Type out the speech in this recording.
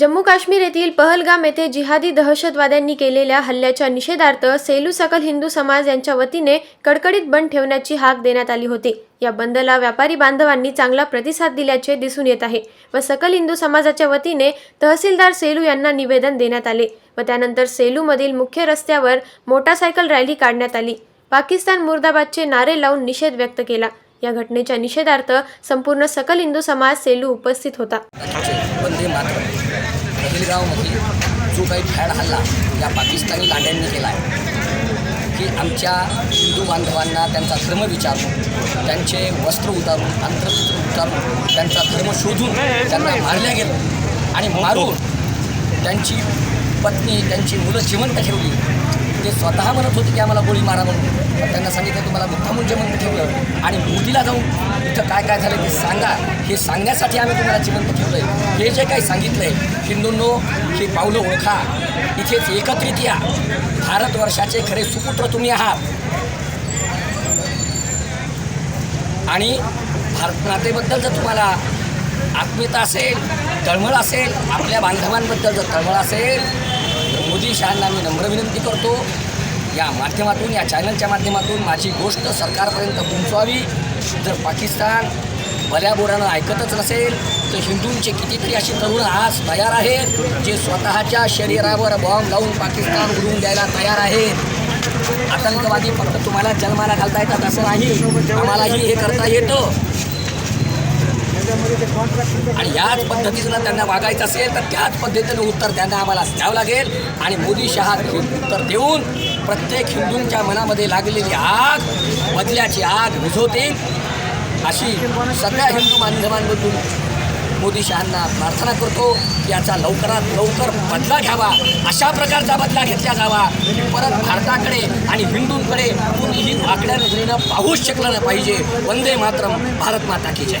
जम्मू काश्मीर येथील पहलगाम येथे जिहादी दहशतवाद्यांनी केलेल्या हल्ल्याच्या निषेधार्थ सेलू सकल हिंदू समाज यांच्या वतीने कडकडीत बंद ठेवण्याची हाक देण्यात आली होती. या बंदला व्यापारी बांधवांनी चांगला प्रतिसाद दिल्याचे दिसून येत आहे व सकल हिंदू समाजाच्या वतीने तहसीलदार सेलू यांना निवेदन देण्यात आले व त्यानंतर सेलूमधील मुख्य रस्त्यावर मोटारसायकल रॅली काढण्यात आली. पाकिस्तान मुर्दाबादचे नारे लावून निषेध व्यक्त केला. या घटनेच्या निषेधार्थ संपूर्ण सकल हिंदू समाज सेलू उपस्थित होता. जो काही फॅड हल्ला या पाकिस्तानी लांड्यांनी केला आहे की आमच्या हिंदू बांधवांना त्यांचा धर्म विचारून त्यांचे वस्त्र उतारून अंतरवस्त्र उतारून त्यांचा धर्म शोधून त्यांना मारल्या गेलं आणि मारून त्यांची पत्नी त्यांची मुलं जिवंत ठेवली. ते स्वतः म्हणत होते की आम्हाला गोळी मारा म्हणून. त्यांना सांगितलं तुम्हाला मुद्दामून जिवंत ठेवलं आणि मोदीला जाऊन इथं काय काय झालं ते सांगा. हे सांगण्यासाठी आम्ही तुम्हाला जिवंत ठेवलं आहे हे जे काही सांगितलं आहे हिंदूंनो हे पावलं ओळखा. इथेच एकत्रित या. भारतवर्षाचे खरे सुपुत्र तुम्ही आहात. आणि भारतमातेबद्दल जर तुम्हाला आत्मीयता असेल तळमळ असेल आपल्या बांधवांबद्दल जर तळमळ असेल मोदी शहांना मी नम्र विनंती करतो. या माध्यमातून या चॅनलच्या माध्यमातून माझी गोष्ट सरकारपर्यंत पोहोचवावी. जर पाकिस्तान बऱ्याबोरानं ऐकतच नसेल तर हिंदूंचे कितीतरी असे तरुण आज तयार आहेत जे स्वतःच्या शरीरावर बॉम्ब लावून पाकिस्तान उडवून द्यायला तयार आहेत. आतंकवादी फक्त तुम्हाला जन्माला घालता येतात असं नाही. आम्हालाही हे करता येतं. आणि याच पद्धतीनं त्यांना वागायचं असेल तर त्याच पद्धतीनं उत्तर त्यांना आम्हाला द्यावं लागेल. आणि मोदी शहा हे उत्तर देऊन प्रत्येक हिंदूंच्या मनामध्ये लागलेली आग बदल्याची आग विझवतील अशी सगळ्या हिंदू बांधवांमधून मोदी शहांना प्रार्थना करतो याचा लवकरात लवकर बदला घ्यावा. अशा प्रकारचा बदला घेतला जावा. की परत भारताकडे आणि हिंदूंकडे कुणीही आकड्या नजरेनं पाहूच शकलं नाही पाहिजे. वंदे मातरम भारत माता की जय.